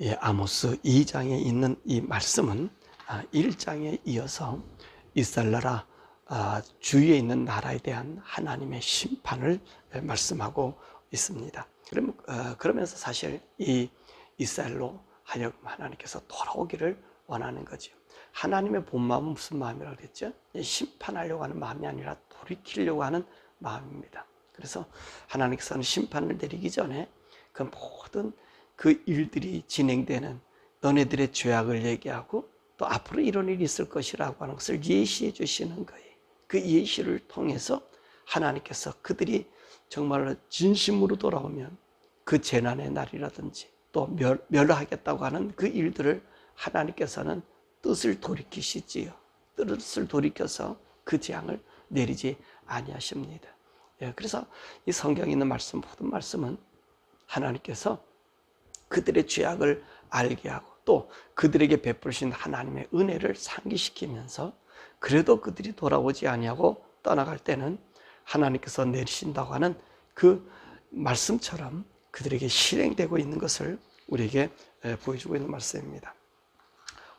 예, 아모스 2장에 있는 이 말씀은 아, 1장에 이어서 이스라엘 나라 아, 주위에 있는 나라에 대한 하나님의 심판을 예, 말씀하고 있습니다. 그럼, 어, 그러면서 사실 이 이스라엘로 하여금 하나님께서 돌아오기를 원하는 거죠. 하나님의 본 마음은 무슨 마음이라고 그랬죠? 예, 심판하려고 하는 마음이 아니라 돌이키려고 하는 마음입니다. 그래서 하나님께서는 심판을 내리기 전에 그 모든 그 일들이 진행되는 너네들의 죄악을 얘기하고 또 앞으로 이런 일이 있을 것이라고 하는 것을 예시해 주시는 거예요. 그 예시를 통해서 하나님께서 그들이 정말로 진심으로 돌아오면 그 재난의 날이라든지 또 멸, 멸하겠다고 하는 그 일들을 하나님께서는 뜻을 돌이키시지요. 뜻을 돌이켜서 그 재앙을 내리지 아니하십니다. 예, 그래서 이 성경에 있는 말씀 모든 말씀은 하나님께서 그들의 죄악을 알게 하고 또 그들에게 베푸신 하나님의 은혜를 상기시키면서 그래도 그들이 돌아오지 아니하고 떠나갈 때는 하나님께서 내리신다고 하는 그 말씀처럼 그들에게 실행되고 있는 것을 우리에게 보여주고 있는 말씀입니다.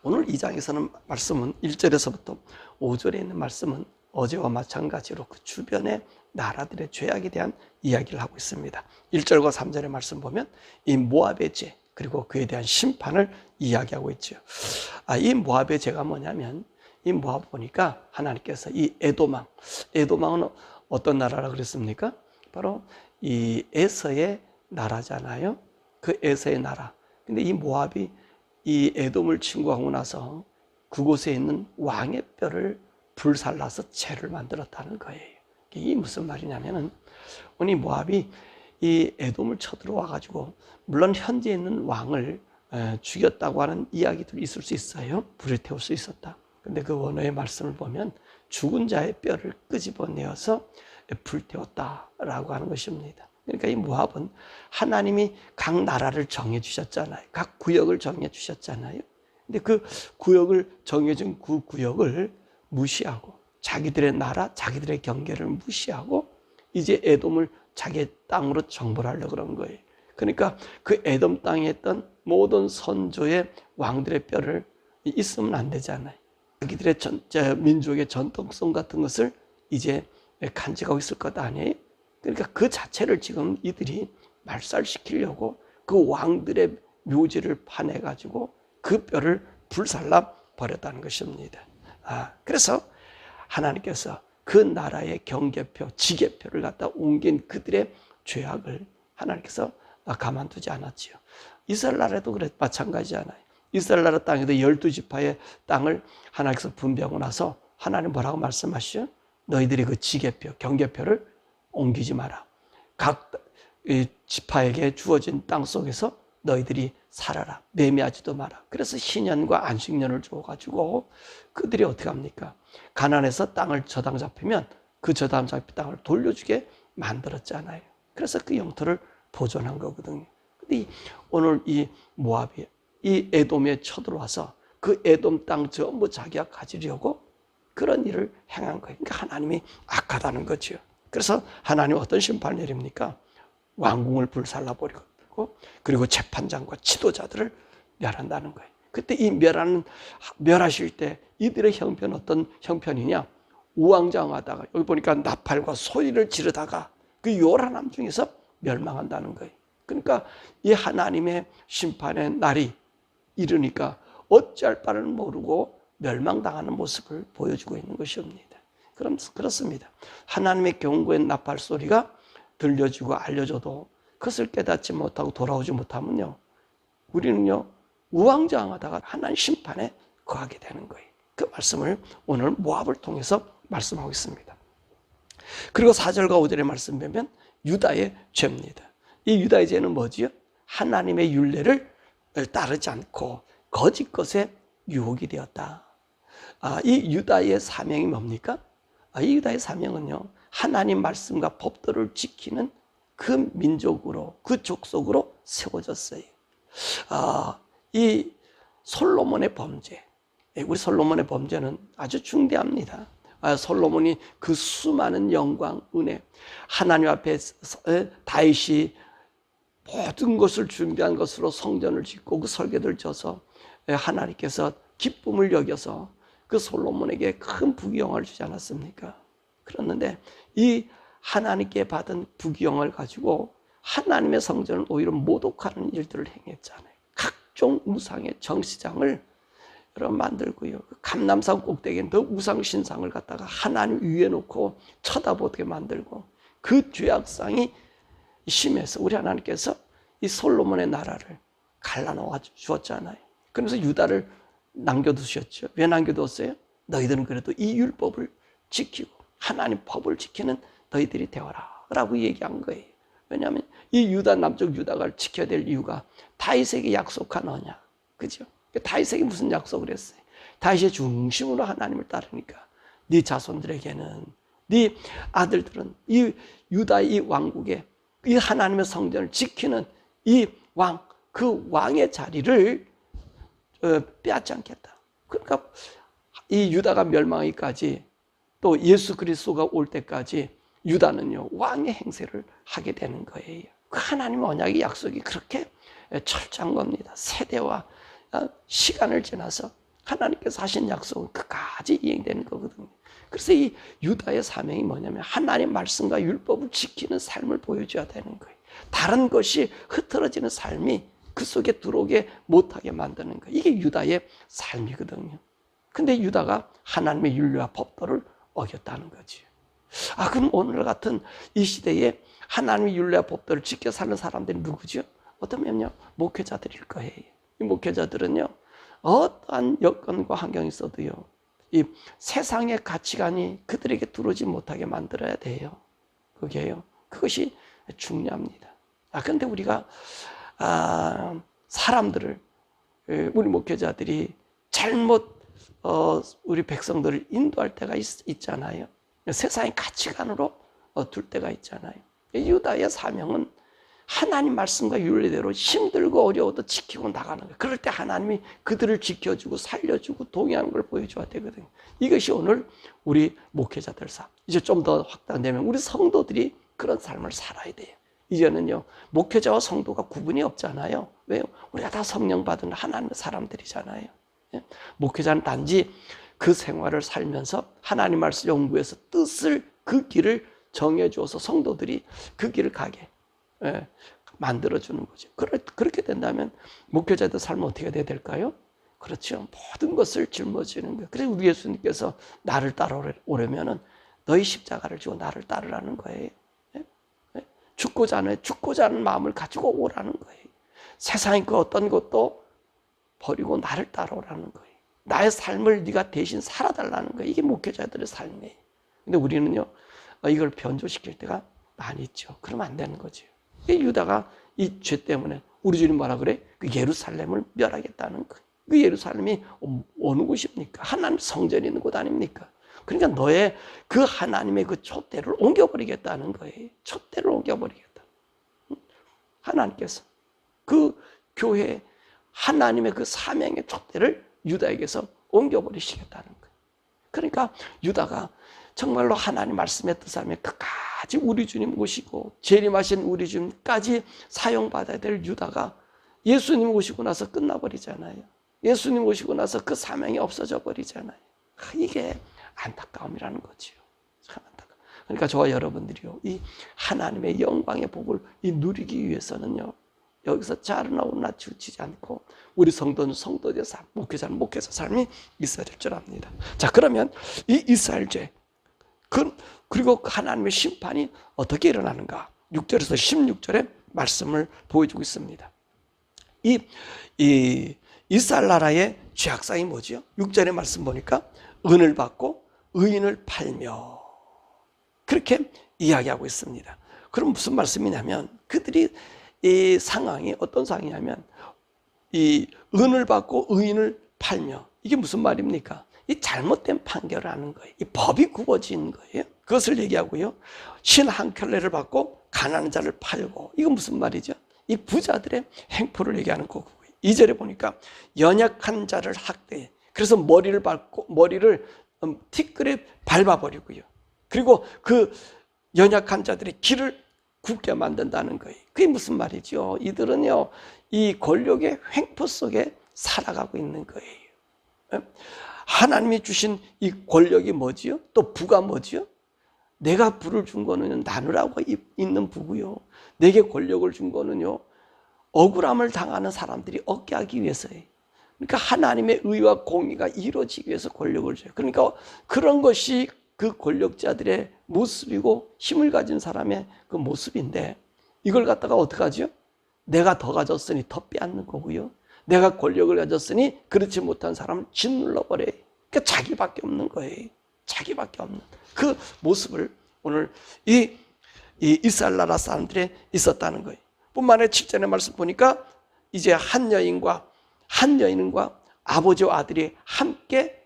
오늘 2장에서는 말씀은 1절에서부터 5절에 있는 말씀은 어제와 마찬가지로 그 주변의 나라들의 죄악에 대한 이야기를 하고 있습니다. 1절과 3절의 말씀 보면 이 모압의 죄 그리고 그에 대한 심판을 이야기하고 있죠. 아, 이 모압의 죄가 뭐냐면 이 모압 보니까 하나님께서 이 에도망, 에도망은 어떤 나라라 그랬습니까? 바로 이 에서의 나라잖아요. 그 에서의 나라. 근데 이 모압이 이 에돔을 침공하고 나서 그곳에 있는 왕의 뼈를 불살라서 죄를 만들었다는 거예요. 이게 무슨 말이냐면은 오니 모압이 이 에돔을 쳐들어와 가지고 물론 현재 있는 왕을 죽였다고 하는 이야기들이 있을 수 있어요. 불을 태울 수 있었다. 근데 그 원어의 말씀을 보면 죽은 자의 뼈를 끄집어내어서 불태웠다라고 하는 것입니다. 그러니까 이 모압은 하나님이 각 나라를 정해 주셨잖아요. 각 구역을 정해 주셨잖아요. 근데 그 구역을 정해준 그 구역을 무시하고 자기들의 나라, 자기들의 경계를 무시하고 이제 에돔을 자기 땅으로 정벌 하려고 그런 거예요. 그러니까 그 에돔 땅에 있던 모든 선조의 왕들의 뼈를 있으면 안 되잖아요. 자기들의 전, 민족의 전통성 같은 것을 이제 간직하고 있을 것 아니에요? 그러니까 그 자체를 지금 이들이 말살시키려고 그 왕들의 묘지를 파내가지고 그 뼈를 불살라 버렸다는 것입니다. 아, 그래서 하나님께서 그 나라의 경계표, 지계표를 갖다 옮긴 그들의 죄악을 하나님께서 가만두지 않았지요. 이스라엘 나라도 그래 마찬가지잖아요. 이스라엘 나라 땅에도 열두 지파의 땅을 하나님께서 분배하고 나서 하나님 뭐라고 말씀하시죠? 너희들이 그 지계표, 경계표를 옮기지 마라. 각 지파에게 주어진 땅 속에서 너희들이 살아라. 매매하지도 마라. 그래서 신년과 안식년을 줘가지고 그들이 어떻게 합니까? 가난해서 땅을 저당 잡히면 그 저당 잡힌 땅을 돌려주게 만들었잖아요. 그래서 그 영토를 보존한 거거든요. 근데 오늘 이 모압이 이 에돔에 쳐들어와서 그 에돔 땅 전부 자기가 가지려고 그런 일을 행한 거예요. 그러니까 하나님이 악하다는 거죠. 그래서 하나님 어떤 심판을 내립니까? 왕궁을 불살라 버리고 그리고 재판장과 지도자들을 멸한다는 거예요. 그때 이 멸하는 멸하실 때 이들의 형편 어떤 형편이냐? 우왕좌왕하다가 여기 보니까 나팔과 소리를 지르다가 그 요란함 중에서 멸망한다는 거예요. 그러니까 이 하나님의 심판의 날이 이르니까 어찌할 바를 모르고 멸망당하는 모습을 보여주고 있는 것입니다. 그럼 그렇습니다. 하나님의 경고의 나팔 소리가 들려주고 알려줘도 그것을 깨닫지 못하고 돌아오지 못하면요, 우리는요 우왕좌왕하다가 하나님 심판에 거하게 되는 거예요. 그 말씀을 오늘 모압을 통해서 말씀하고 있습니다. 그리고 4절과 5절의 말씀 보면 유다의 죄입니다. 이 유다의 죄는 뭐지요? 하나님의 윤례를 따르지 않고 거짓 것에 유혹이 되었다. 아, 이 유다의 사명이 뭡니까? 아, 이 유다의 사명은요, 하나님 말씀과 법도를 지키는 그 민족으로, 그 족속으로 세워졌어요. 아, 이 솔로몬의 범죄, 예, 우리 솔로몬의 범죄는 아주 중대합니다. 아, 솔로몬이 그 수많은 영광, 은혜, 하나님 앞에 다윗이 모든 것을 준비한 것으로 성전을 짓고 그 설계를 져서 하나님께서 기쁨을 여겨서 그 솔로몬에게 큰 부귀영화를 주지 않았습니까? 그랬는데 이 하나님께 받은 부귀영화를 가지고 하나님의 성전을 오히려 모독하는 일들을 행했잖아요. 각종 우상의 정시장을 여러분 만들고요. 그 감남산 꼭대기에 더 우상 신상을 갖다가 하나님 위에 놓고 쳐다보게 만들고 그 죄악상이 심해서 우리 하나님께서 이 솔로몬의 나라를 갈라놓아 주었잖아요. 그래서 유다를 남겨두셨죠. 왜 남겨두었어요? 너희들은 그래도 이 율법을 지키고 하나님 법을 지키는 너희들이 되어라 라고 얘기한 거예요. 왜냐하면 이 유다 남쪽 유다가 지켜야 될 이유가 다윗에게 약속한 언약. 그죠? 다윗에게 무슨 약속을 했어요? 다윗의 중심으로 하나님을 따르니까 네 자손들에게는 네 아들들은 이 유다 이 왕국에 이 하나님의 성전을 지키는 이 왕, 그 왕의 자리를 어, 빼앗지 않겠다. 그러니까 이 유다가 멸망하기까지 또 예수 그리스도가 올 때까지 유다는요 왕의 행세를 하게 되는 거예요. 그 하나님 언약의 약속이 그렇게 철저한 겁니다. 세대와 어, 시간을 지나서 하나님께서 하신 약속은 그까지 이행되는 거거든요. 그래서 이 유다의 사명이 뭐냐면 하나님 말씀과 율법을 지키는 삶을 보여줘야 되는 거예요. 다른 것이 흐트러지는 삶이 그 속에 들어오게 못하게 만드는 거예요. 이게 유다의 삶이거든요. 근데 유다가 하나님의 윤리와 법도를 어겼다는 거지. 아, 그럼 오늘 같은 이 시대에 하나님의 윤리와 법도를 지켜 사는 사람들이 누구죠? 어떠면요, 목회자들일 거예요. 이 목회자들은요, 어떠한 여건과 환경이 있어도요, 이 세상의 가치관이 그들에게 들어오지 못하게 만들어야 돼요. 그게요. 그것이 중요합니다. 아, 근데 우리가, 아, 사람들을, 우리 목회자들이 잘못, 어, 우리 백성들을 인도할 때가 있, 잖아요 세상의 가치관으로 어, 둘 때가 있잖아요. 유다의 사명은 하나님 말씀과 윤리대로 힘들고 어려워도 지키고 나가는 거예요. 그럴 때 하나님이 그들을 지켜주고 살려주고 동의하는 걸 보여줘야 되거든요. 이것이 오늘 우리 목회자들 삶. 이제 좀 더 확장되면 우리 성도들이 그런 삶을 살아야 돼요. 이제는요, 목회자와 성도가 구분이 없잖아요. 왜요? 우리가 다 성령 받은 하나님의 사람들이잖아요. 예? 목회자는 단지 그 생활을 살면서 하나님 말씀 연구해서 뜻을 그 길을 정해주어서 성도들이 그 길을 가게 예, 만들어주는 거죠. 그렇게 된다면 목회자들 삶은 어떻게 돼야 될까요? 그렇죠. 모든 것을 짊어지는 거예요. 그래서 우리 예수님께서 나를 따라오려면은 너희 십자가를 지고 나를 따르라는 거예요. 예? 예? 죽고자 하는, 죽고자 하는 마음을 가지고 오라는 거예요. 세상의 그 어떤 것도 버리고 나를 따라오라는 거예요. 나의 삶을 네가 대신 살아달라는 거예요. 이게 목회자들의 삶이에요. 근데 우리는요, 이걸 변조시킬 때가 많이 있죠. 그러면 안 되는 거죠. 유다가 이 죄 때문에 우리 주님 뭐라 그래? 그 예루살렘을 멸하겠다는 거. 그 예루살렘이 어느 곳입니까? 하나님 성전이 있는 곳 아닙니까? 그러니까 너의 그 하나님의 그 촛대를 옮겨버리겠다는 거예요. 촛대를 옮겨버리겠다. 하나님께서 그 교회 하나님의 그 사명의 촛대를 유다에게서 옮겨버리시겠다는 거예요. 그러니까 유다가 정말로 하나님 말씀의 뜻하며 끝까지 우리 주님 오시고 재림하신 우리 주님까지 사용받아야 될 유다가 예수님 오시고 나서 끝나버리잖아요. 예수님 오시고 나서 그 사명이 없어져 버리잖아요. 아, 이게 안타까움이라는 거지요. 참 안타까. 그러니까 저와 여러분들이요, 이 하나님의 영광의 복을 이 누리기 위해서는요, 여기서 자르나오나 치우치지 않고 우리 성도는 성도의 삶, 목회자는 목회자 삶이 있어야 될 줄 압니다. 자, 그러면 이 이스라엘 죄, 그, 그리고 하나님의 심판이 어떻게 일어나는가? 6절에서 16절에 말씀을 보여주고 있습니다. 이, 이 이스라엘 나라의 죄악상이 뭐지요? 6절의 말씀 보니까 은을 받고 의인을 팔며 그렇게 이야기하고 있습니다. 그럼 무슨 말씀이냐면 그들이 이 상황이 어떤 상황이냐면 이 은을 받고 의인을 팔며 이게 무슨 말입니까? 이 잘못된 판결을 하는 거예요. 이 법이 굽어진 거예요. 그것을 얘기하고요. 신 한 켤레를 받고 가난한 자를 팔고 이건 무슨 말이죠? 이 부자들의 행포를 얘기하는 거고 이절에 보니까 연약한 자를 학대해. 그래서 머리를 밟고 머리를 음, 티끌에 밟아버리고요. 그리고 그 연약한 자들의 길을 굳게 만든다는 거예요. 그게 무슨 말이죠? 이들은요, 이 권력의 횡포 속에 살아가고 있는 거예요. 예? 하나님이 주신 이 권력이 뭐지요? 또 부가 뭐지요? 내가 부를 준 거는 나누라고 있는 부고요. 내게 권력을 준 거는요. 억울함을 당하는 사람들이 얻게 하기 위해서예요. 그러니까 하나님의 의와 공의가 이루어지기 위해서 권력을 줘요. 그러니까 그런 것이 그 권력자들의 모습이고 힘을 가진 사람의 그 모습인데 이걸 갖다가 어떻게 하죠? 내가 더 가졌으니 더 빼앗는 거고요. 내가 권력을 가졌으니 그렇지 못한 사람을 짓눌러 버려요. 그러니까 자기밖에 없는 거예요. 자기밖에 없는 그 모습을 오늘 이, 이 이스라엘 나라 사람들이 있었다는 거예요. 뿐만 아니라 7절의 말씀 보니까 이제 한 여인과 한 여인과 아버지와 아들이 함께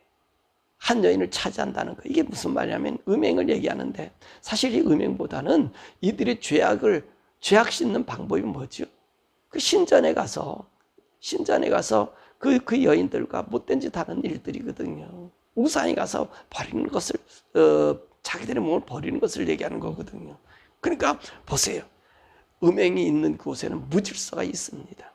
한 여인을 차지한다는 거. 이게 무슨 말이냐면 음행을 얘기하는데 사실 이 음행보다는 이들의 죄악을 죄악 씻는 방법이 뭐죠? 그 신전에 가서 신전에 가서 그, 그 여인들과 못된 짓 하는 일들이거든요. 우상에 가서 버리는 것을, 어, 자기들의 몸을 버리는 것을 얘기하는 거거든요. 그러니까 보세요. 음행이 있는 곳에는 무질서가 있습니다.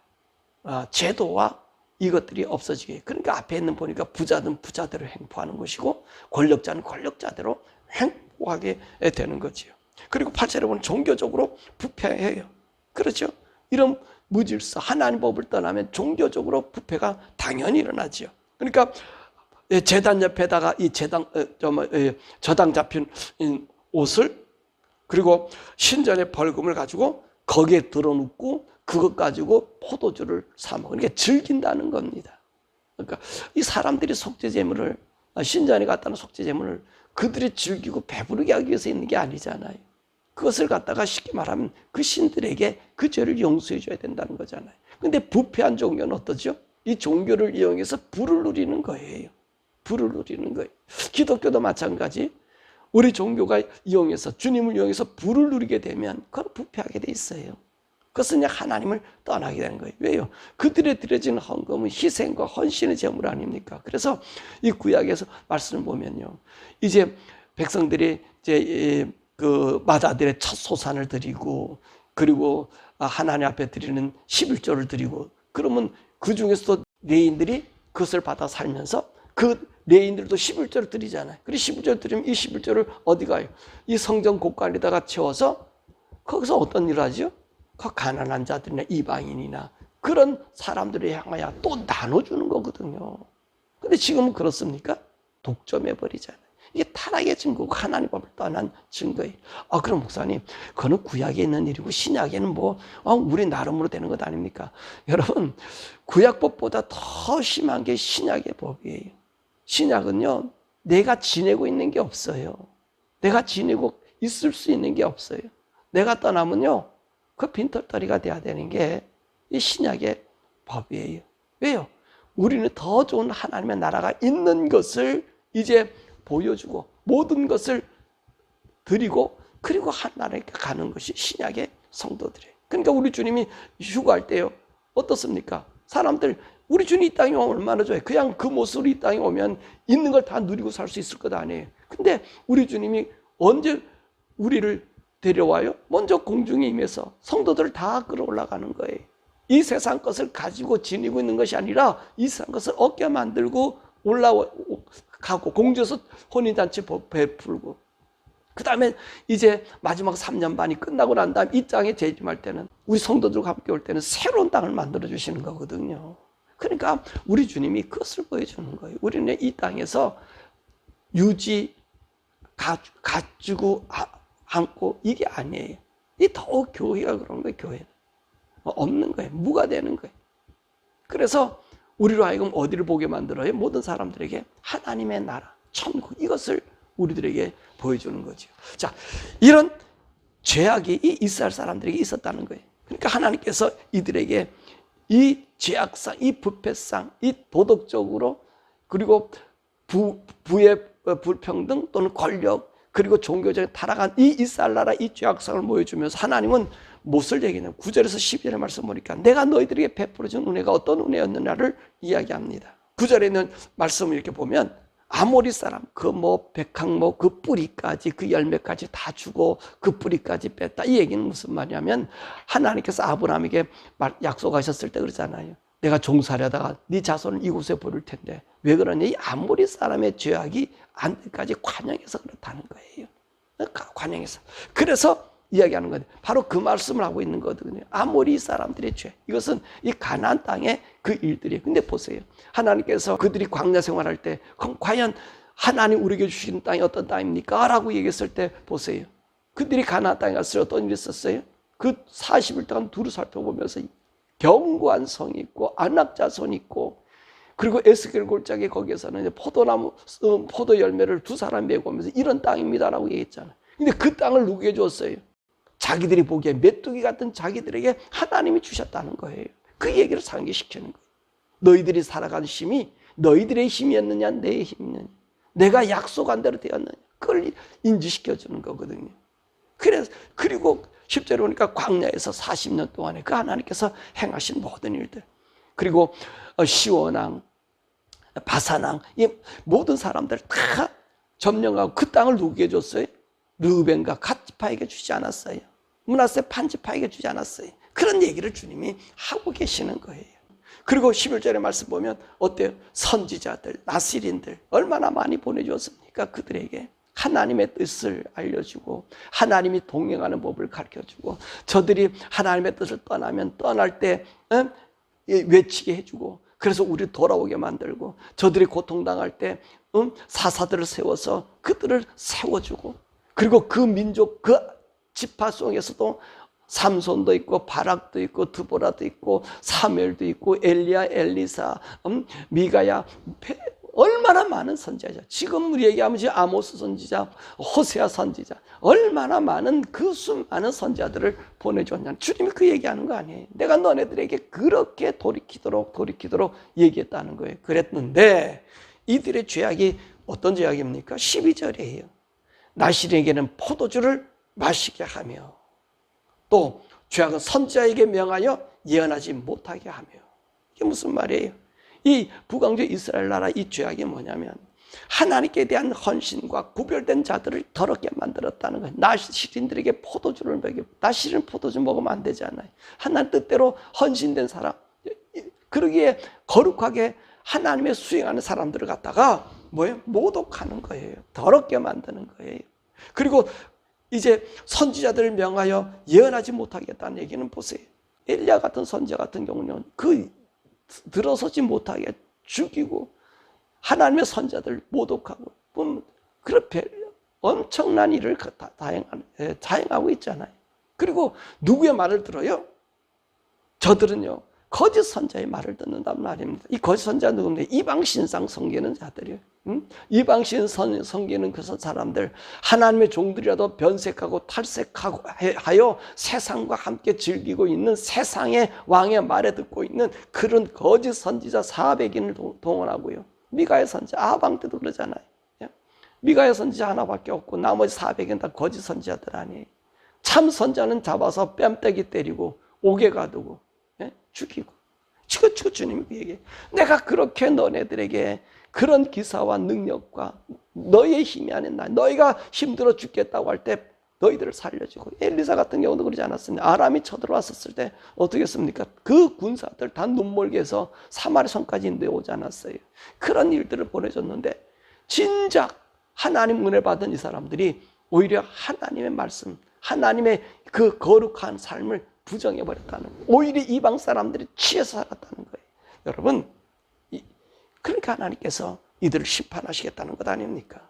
아, 제도와 이것들이 없어지게. 그러니까 앞에 있는 보니까 부자는 부자대로 행포하는 것이고 권력자는 권력자대로 행포하게 되는 거지요. 그리고 8절에 보면 종교적으로 부패해요. 그렇죠? 이런 무질서, 하나님 법을 떠나면 종교적으로 부패가 당연히 일어나지요. 그러니까 재단 옆에다가 이 재당, 뭐, 저당 잡힌 옷을 그리고 신전의 벌금을 가지고 거기에 들어눕고 그것 가지고 포도주를 사 먹으니까 그러니까 즐긴다는 겁니다. 그러니까 이 사람들이 속죄 제물을 신전에 갖다는 속죄 제물을 그들이 즐기고 배부르게 하기 위해서 있는 게 아니잖아요. 그것을 갖다가 쉽게 말하면 그 신들에게 그 죄를 용서해 줘야 된다는 거잖아요. 근데 부패한 종교는 어떠죠? 이 종교를 이용해서 부를 누리는 거예요. 부를 누리는 거예요. 기독교도 마찬가지. 우리 종교가 이용해서 주님을 이용해서 부를 누리게 되면 그건 부패하게 돼 있어요. 그것은 하나님을 떠나게 되는 거예요. 왜요? 그들의 드려지는 헌금은 희생과 헌신의 제물 아닙니까? 그래서 이 구약에서 말씀을 보면요. 이제 백성들이 이제 그 마다들의 첫 소산을 드리고 그리고 하나님 앞에 드리는 11조를 드리고 그러면 그 중에서도 레인들이 그것을 받아 살면서 그 레인들도 11조를 드리잖아요. 그리고 11조를 드리면 이 11조를 어디 가요? 이 성전 곳간에다가 채워서 거기서 어떤 일을 하죠? 그 가난한 자들이나 이방인이나 그런 사람들을 향하여 또 나눠주는 거거든요. 근데 지금은 그렇습니까? 독점해버리잖아요. 이게 타락의 증거고 하나님 법을 떠난 증거예요. 아, 그럼 목사님, 그거는 구약에 있는 일이고 신약에는 뭐, 어, 우리 나름으로 되는 것 아닙니까? 여러분, 구약법보다 더 심한 게 신약의 법이에요. 신약은요, 내가 지내고 있는 게 없어요. 내가 지내고 있을 수 있는 게 없어요. 내가 떠나면요, 그 빈털터리가 돼야 되는 게 이 신약의 법이에요. 왜요? 우리는 더 좋은 하나님의 나라가 있는 것을 이제 보여주고 모든 것을 드리고 그리고 하나님께 가는 것이 신약의 성도들이에요. 그러니까 우리 주님이 휴가할 때요. 어떻습니까? 사람들 우리 주님 이 땅에 오면 얼마나 좋아요. 그냥 그 모습으로 이 땅에 오면 있는 걸 다 누리고 살 수 있을 것 아니에요. 근데 우리 주님이 언제 우리를 데려와요? 먼저 공중에 임해서 성도들을 다 끌어올라가는 거예요. 이 세상 것을 가지고 지니고 있는 것이 아니라 이 세상 것을 얻게 만들고 올라가고 공주에서 혼인잔치 베풀고 그 다음에 이제 마지막 3년 반이 끝나고 난 다음 이 땅에 재림할 때는 우리 성도들과 함께 올 때는 새로운 땅을 만들어 주시는 거거든요. 그러니까 우리 주님이 그것을 보여주는 거예요. 우리는 이 땅에서 유지 가, 가지고 않고 이게 아니에요. 이 더욱 교회가 그런 거예요. 교회는 없는 거예요. 무가 되는 거예요. 그래서 우리로 하여금 어디를 보게 만들어요? 모든 사람들에게 하나님의 나라, 천국 이것을 우리들에게 보여주는 거죠. 자, 이런 죄악이 이 이스라엘 사람들에게 있었다는 거예요. 그러니까 하나님께서 이들에게 이 죄악상, 이 부패상, 이 도덕적으로 그리고 부, 부의 불평등 또는 권력 그리고 종교적인 타락한 이 이스라엘 나라 이 죄악상을 보여주면서 하나님은 무엇을 얘기냐면 9절에서 12절의 말씀 보니까 내가 너희들에게 베풀어 준 은혜가 어떤 은혜였느냐를 이야기합니다. 9절에 있는 말씀을 이렇게 보면 아모리 사람 그 뭐 백항목 그 뿌리까지 그 열매까지 다 주고 그 뿌리까지 뺐다 이 얘기는 무슨 말이냐면 하나님께서 아브라함에게 말- 약속하셨을 때 그러잖아요 내가 종살이하다가 네 자손을 이곳에 부를 텐데 왜 그러냐 이 아모리 사람의 죄악이 안까지 관영해서 그렇다는 거예요 가- 관영해서 그래서 이야기하는 건데 바로 그 말씀을 하고 있는 거거든요. 아모리 사람들의 죄. 이것은 이 가나안 땅의 그 일들이에요. 근데 보세요. 하나님께서 그들이 광야 생활할 때 그럼 과연 하나님 우리에게 주신 땅이 어떤 땅입니까? 라고 얘기했을 때 보세요. 그들이 가나안 땅에 갔을 때 어떤 일이 있었어요? 그 40일 동안 두루 살펴보면서 견고한 성이 있고 안락자손이 있고 그리고 에스겔 골짜기 거기에서는 포도나무 어, 포도 열매를 두 사람 메고 오면서 이런 땅입니다라고 얘기했잖아요. 근데 그 땅을 누구에게 줬어요? 자기들이 보기에 메뚜기 같은 자기들에게 하나님이 주셨다는 거예요. 그 얘기를 상기시키는 거예요. 너희들이 살아간 힘이 너희들의 힘이었느냐 내 힘이었느냐 내가 약속한 대로 되었느냐 그걸 인지시켜 주는 거거든요. 그래서 그리고 10절에 보니까 광야에서 40년 동안에 그 하나님께서 행하신 모든 일들 그리고 어, 시원왕 바사왕 이 모든 사람들 다 점령하고 그 땅을 누구에게 줬어요? 르벤과 갓지파에게 주지 않았어요. 문하세 판지파에게 주지 않았어요. 그런 얘기를 주님이 하고 계시는 거예요. 그리고 11절의 말씀 보면 어때요? 선지자들, 나시린들 얼마나 많이 보내주었습니까? 그들에게 하나님의 뜻을 알려주고 하나님이 동행하는 법을 가르쳐주고 저들이 하나님의 뜻을 떠나면 떠날 때 어? 예, 외치게 해주고 그래서 우리 돌아오게 만들고 저들이 고통당할 때 음, 사사들을 세워서 그들을 세워주고 그리고 그 민족 그 지파 속에서도 삼손도 있고 바락도 있고 드보라도 있고 사멜도 있고 엘리야 엘리사 음, 미가야 베- 얼마나 많은 선지자 지금 우리 얘기하면 지금 아모스 선지자 호세아 선지자. 얼마나 많은 그 수많은 선지자들을 보내줬냐. 주님이 그 얘기하는 거 아니에요. 내가 너네들에게 그렇게 돌이키도록 돌이키도록 얘기했다는 거예요. 그랬는데 이들의 죄악이 어떤 죄악입니까? 12절이에요. 나실에게는 포도주를 마시게 하며 또 죄악은 선지자에게 명하여 예언하지 못하게 하며. 이게 무슨 말이에요? 이 북왕조 이스라엘 나라 이 죄악이 뭐냐면 하나님께 대한 헌신과 구별된 자들을 더럽게 만들었다는 거예요. 나시린들에게 포도주를 먹여 나시린 포도주 먹으면 안 되잖아요. 하나님 뜻대로 헌신된 사람 그러기에 거룩하게 하나님의 수행하는 사람들을 갖다가 뭐예요? 모독하는 거예요. 더럽게 만드는 거예요. 그리고 이제 선지자들을 명하여 예언하지 못하겠다는 얘기는 보세요. 엘리야 같은 선지자 같은 경우는 그 들어서지 못하게 죽이고 하나님의 선자들 모독하고 그렇게 엄청난 일을 다- 다행한- 예, 다행하고 있잖아요. 그리고 누구의 말을 들어요? 저들은요 거짓 선자의 말을 듣는단 말입니다. 이 거짓 선자 누구입니까? 이방 신상 섬기는 자들이에요. 음? 이방 신상 섬기는 그 사람들 하나님의 종들이라도 변색하고 탈색하고 해- 하여 세상과 함께 즐기고 있는 세상의 왕의 말에 듣고 있는 그런 거짓 선지자 400인을 동원하고요. 미가의 선지자 아방 때도 그러잖아요. 예? 미가의 선지자 하나밖에 없고 나머지 400인 다 거짓 선지자들 아니에요. 참 선자는 잡아서 뺨때기 때리고 옥에 가두고 예? 죽이고 치고 치고 주님이 그 얘기해 내가 그렇게 너네들에게 그런 기사와 능력과 너의 힘이 아닌 나 너희가 힘들어 죽겠다고 할 때 너희들을 살려주고 엘리사 같은 경우도 그러지 않았습니까? 아람이 쳐들어왔었을 때 어떻게 했습니까? 그 군사들 다 눈멀게 해서 사마리 성까지 인도해 오지 않았어요. 그런 일들을 보내줬는데 진작 하나님 은혜 받은 이 사람들이 오히려 하나님의 말씀, 하나님의 그 거룩한 삶을 부정해 버렸다는 거예요. 오히려 이방 사람들이 취해서 살았다는 거예요. 여러분, 이- 그러니까 하나님께서 이들을 심판하시겠다는 것 아닙니까?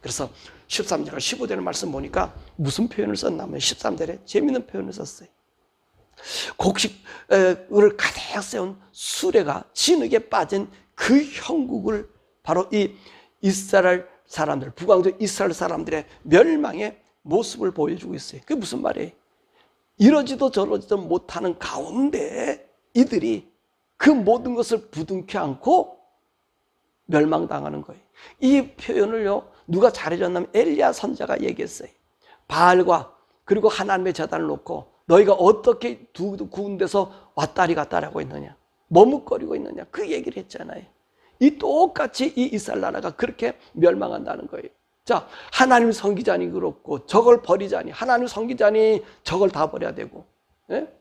그래서 13절과 15절의 말씀 보니까 무슨 표현을 썼냐면 13절에 재미있는 표현을 썼어요. 곡식을 가득 세운 수레가 진흙에 빠진 그 형국을 바로 이 이스라엘 사람들, 북왕조 이스라엘 사람들의 멸망의 모습을 보여주고 있어요. 그게 무슨 말이에요? 이러지도 저러지도 못하는 가운데 이들이 그 모든 것을 부둥켜 안고 멸망당하는 거예요. 이 표현을요, 누가 잘해줬냐면 엘리야 선자가 얘기했어요. 바알과 그리고 하나님의 재단을 놓고 너희가 어떻게 두 군데서 왔다리 갔다리 하고 있느냐. 머뭇거리고 있느냐. 그 얘기를 했잖아요. 이 똑같이 이 이스라엘 나라가 그렇게 멸망한다는 거예요. 자, 하나님 성기자니 그렇고 저걸 버리자니 하나님 성기자니 저걸 다 버려야 되고 예?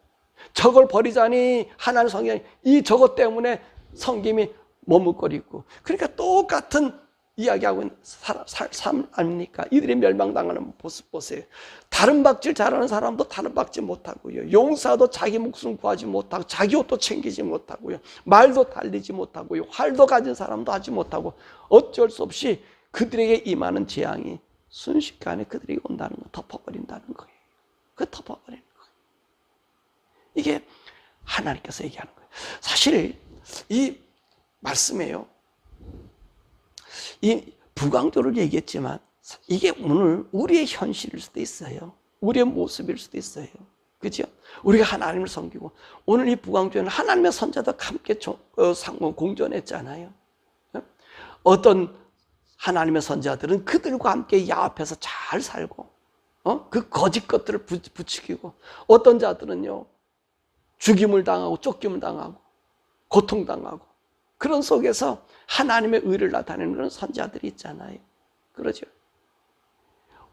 저걸 버리자니 하나님 성기자니 이 저것 때문에 성김이 머뭇거리고 그러니까 똑같은 이야기하고 있는 삶 아닙니까? 이들이 멸망당하는 모습 보세요. 다른 박질 잘하는 사람도 다른 박질 못하고요. 용사도 자기 목숨 구하지 못하고 자기 옷도 챙기지 못하고요. 말도 달리지 못하고요. 활도 가진 사람도 하지 못하고 어쩔 수 없이 그들에게 임하는 재앙이 순식간에 그들에게 온다는 거 덮어버린다는 거예요. 그 덮어버리는 거예요. 이게 하나님께서 얘기하는 거예요. 사실 이 말씀에요. 이 부강도를 얘기했지만 이게 오늘 우리의 현실일 수도 있어요. 우리의 모습일 수도 있어요. 그죠? 우리가 하나님을 섬기고 오늘 이 부강조에는 하나님의 선자도 함께 어, 공존했잖아요. 어? 어떤 하나님의 선자들은 그들과 함께 야 앞에서 잘 살고 어? 그 거짓 것들을 부추기고 어떤 자들은요 죽임을 당하고 쫓김을 당하고 고통당하고 그런 속에서 하나님의 의를 나타내는 그런 선자들이 있잖아요. 그러죠.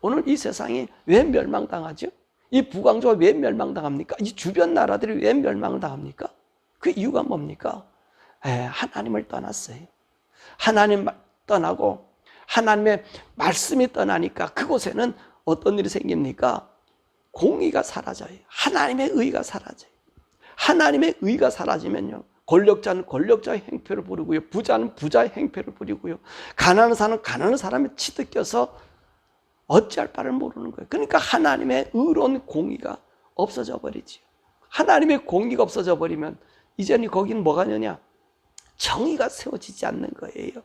오늘 이 세상이 왜 멸망당하죠? 이 부강조가 왜 멸망당합니까? 이 주변 나라들이 왜 멸망을 당합니까? 그 이유가 뭡니까? 에, 하나님을 떠났어요. 하나님 떠나고 하나님의 말씀이 떠나니까 그곳에는 어떤 일이 생깁니까? 공의가 사라져요. 하나님의 의가 사라져요. 하나님의 의가 사라지면요. 권력자는 권력자의 행패를 부리고요. 부자는 부자의 행패를 부리고요. 가난한 사람은 가난한 사람의 치드껴서 어찌할 바를 모르는 거예요. 그러니까 하나님의 의로운 공의가 없어져 버리지 하나님의 공의가 없어져 버리면 이제는 거기는 뭐가 되냐? 정의가 세워지지 않는 거예요.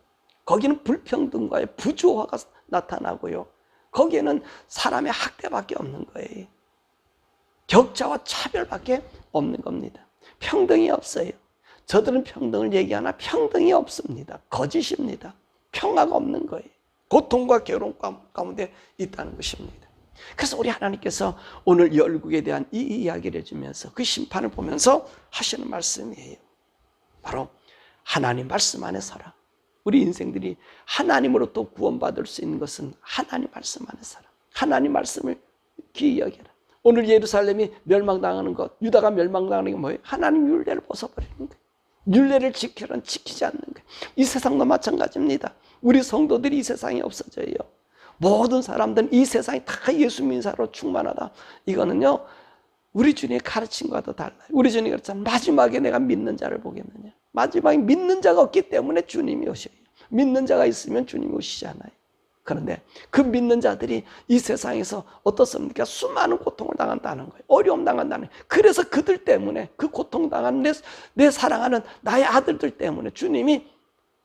거기는 불평등과의 부조화가 나타나고요. 거기에는 사람의 학대밖에 없는 거예요. 격차와 차별밖에 없는 겁니다. 평등이 없어요. 저들은 평등을 얘기하나 평등이 없습니다. 거짓입니다. 평화가 없는 거예요. 고통과 괴로움 가운데 있다는 것입니다. 그래서 우리 하나님께서 오늘 열국에 대한 이 이야기를 해주면서 그 심판을 보면서 하시는 말씀이에요. 바로 하나님 말씀 안에 서라. 우리 인생들이 하나님으로부터 구원받을 수 있는 것은 하나님 말씀 안에 서라. 하나님 말씀을 귀히 여겨라. 오늘 예루살렘이 멸망당하는 것, 유다가 멸망당하는 게 뭐예요? 하나님 율례를 벗어버리는 거예요. 율례를 지켜는 지키지 않는 거예요. 이 세상도 마찬가지입니다. 우리 성도들이 이 세상에 없어져요. 모든 사람들은 이 세상이 다 예수 민사로 충만하다. 이거는요, 우리 주님의 가르침과도 달라요. 우리 주님이 그랬잖아요. 마지막에 내가 믿는 자를 보겠느냐. 마지막에 믿는 자가 없기 때문에 주님이 오셔요. 믿는 자가 있으면 주님이 오시잖아요. 그런데 그 믿는 자들이 이 세상에서 어떻습니까? 수많은 고통을 당한다는 거예요. 어려움 당한다는 거예요. 그래서 그들 때문에 그 고통 당하는 내, 내 사랑하는 나의 아들들 때문에 주님이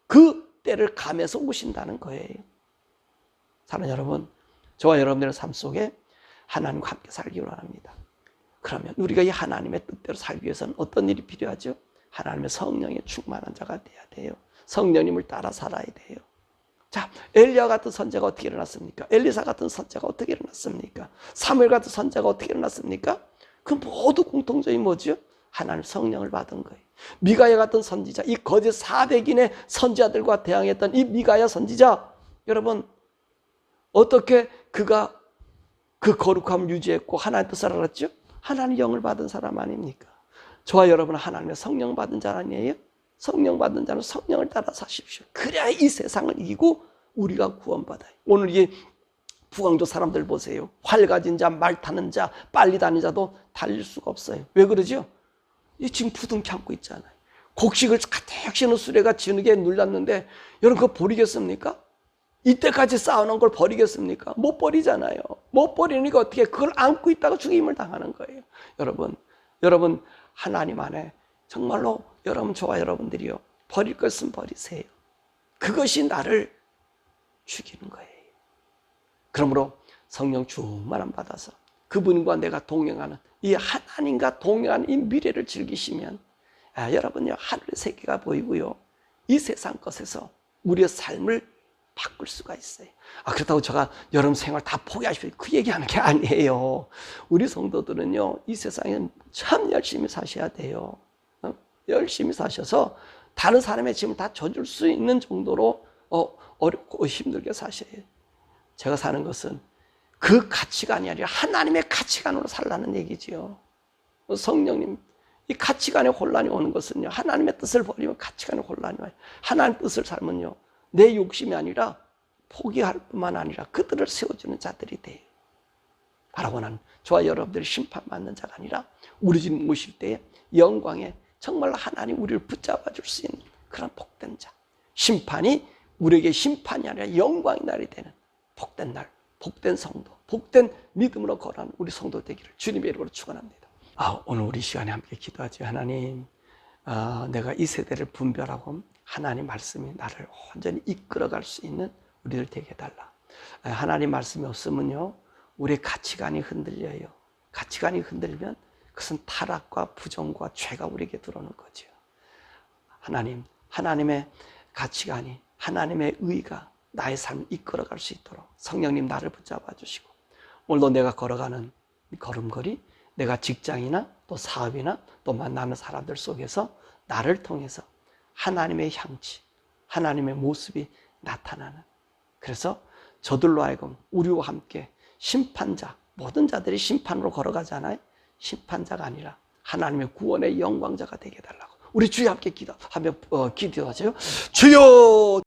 그 때를 감해서 오신다는 거예요. 사랑 여러분, 저와 여러분들의 삶 속에 하나님과 함께 살기 원합니다. 그러면 우리가 이 하나님의 뜻대로 살기 위해서는 어떤 일이 필요하죠? 하나님의 성령에 충만한 자가 돼야 돼요. 성령님을 따라 살아야 돼요. 자, 엘리야 같은 선자가 어떻게 일어났습니까? 엘리사 같은 선자가 어떻게 일어났습니까? 사무엘 같은 선자가 어떻게 일어났습니까? 그 모두 공통점이 뭐죠? 하나님 성령을 받은 거예요. 미가야 같은 선지자, 이 거짓 400인의 선지자들과 대항했던 이 미가야 선지자, 여러분, 어떻게 그가 그 거룩함을 유지했고 하나님 뜻을 알았죠? 하나님 영을 받은 사람 아닙니까? 저와 여러분은 하나님의 성령 받은 자 아니에요? 성령 받은 자는 성령을 따라 사십시오. 그래야 이 세상을 이기고 우리가 구원받아요. 오늘 이 부강조 사람들 보세요. 활 가진 자, 말 타는 자, 빨리 다니는 자도 달릴 수가 없어요. 왜 그러죠? 이 지금 부둥 켜고 있잖아요. 곡식을 가득 씌는 수레가 진흙에 눌렸는데 여러분 그거 버리겠습니까? 이때까지 쌓아놓은 걸 버리겠습니까? 못 버리잖아요. 못 버리니까 어떻게 그걸 안고 있다가 죽임을 당하는 거예요. 여러분, 여러분 하나님 안에 정말로 여러분 저와 여러분들이요 버릴 것은 버리세요. 그것이 나를 죽이는 거예요. 그러므로 성령 충만함 받아서 그분과 내가 동행하는 이 하나님과 동행하는 이 미래를 즐기시면 아, 여러분요 하늘의 세계가 보이고요 이 세상 것에서 우리의 삶을 바꿀 수가 있어요. 아, 그렇다고 제가 여러분 생활 다 포기하십시오. 그 얘기하는 게 아니에요. 우리 성도들은요, 이 세상에 참 열심히 사셔야 돼요. 어? 열심히 사셔서 다른 사람의 짐을 다 져줄 수 있는 정도로 어, 어렵고 힘들게 사셔야 해요. 제가 사는 것은 그 가치관이 아니라 하나님의 가치관으로 살라는 얘기지요. 성령님, 이 가치관에 혼란이 오는 것은요, 하나님의 뜻을 버리면 가치관에 혼란이 와요. 하나님 뜻을 살면요, 내 욕심이 아니라 포기할 뿐만 아니라 그들을 세워주는 자들이 돼요. 바라고 나는 저와 여러분들이 심판받는 자가 아니라 우리 집 모실 때에 영광에 정말 하나님 우리를 붙잡아 줄 수 있는 그런 복된 자. 심판이 우리에게 심판이 아니라 영광의 날이 되는 복된 날, 복된 성도, 복된 믿음으로 걸어가는 우리 성도 되기를 주님의 이름으로 축원합니다. 아, 오늘 우리 시간에 함께 기도하죠. 하나님, 아, 내가 이 세대를 분별하고 하나님 말씀이 나를 온전히 이끌어갈 수 있는 우리들 되게 해달라. 아, 하나님 말씀이 없으면요, 우리의 가치관이 흔들려요. 가치관이 흔들면 그것은 타락과 부정과 죄가 우리에게 들어오는 거죠. 하나님, 하나님의 가치관이, 하나님의 의가 나의 삶을 이끌어갈 수 있도록 성령님 나를 붙잡아 주시고 오늘도 내가 걸어가는 이 걸음걸이 내가 직장이나 또 사업이나 또 만나는 사람들 속에서 나를 통해서 하나님의 향치, 하나님의 모습이 나타나는 그래서 저들로 하여금 우리와 함께 심판자, 모든 자들이 심판으로 걸어가잖아요. 심판자가 아니라 하나님의 구원의 영광자가 되게 해달라고. 우리 주여 함께 기도하며 어, 기도하세요. 주여